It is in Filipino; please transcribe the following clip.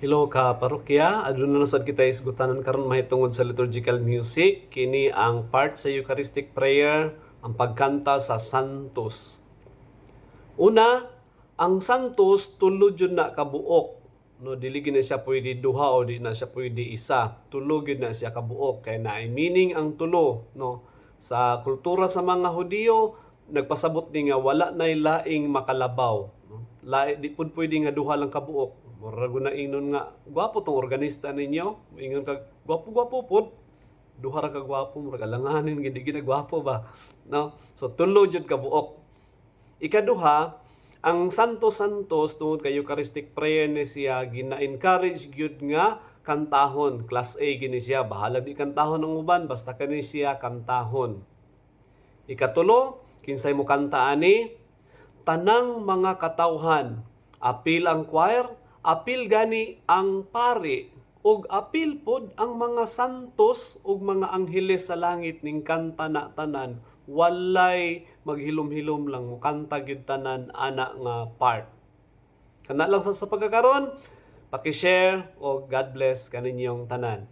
Hello ka parokya, aduna na sad kita isgutanan karon mahitungod sa liturgical music. Kini ang part sa Eucharistic prayer, ang pagkanta sa Santos. Una, ang Santos tulod yun na kabuok. No, dili na siya pwede duha o di na siya pwede isa. Tulo gyud na siya kabuok kay na meaning ang tulo, no. Sa kultura sa mga Hudiyo, nagpasabot ni nga wala nay laing makalabaw. Lain di pud pwede nga duha lang kabuok. Murag na ingnon nga gwapo tong organista ninyo. Ingon kag gwapo-gwapo pud. Duha ra ka gwapo murag alanganin gid gid gwapo ba. No? So tulo jud kabuok. Ikaduha, ang Santos Santos tungod kay Eucharistic prayer ni siya gina-encourage gyud nga kantahon. Class A gini siya, bahala di kantahon ng uban basta kani siya kantahon. Ikatulo, kinsay mo kanta ani tanang mga katawhan. Apil ang choir, apil gani ang pari, ug apil pod ang mga santos ug mga angheles sa langit ning kanta na tanan. Walay maghilom-hilom lang mo kanta gyud tanan ana nga part. Kana lang sa, sa pagkakaron paki-share o God bless kaninyong tanan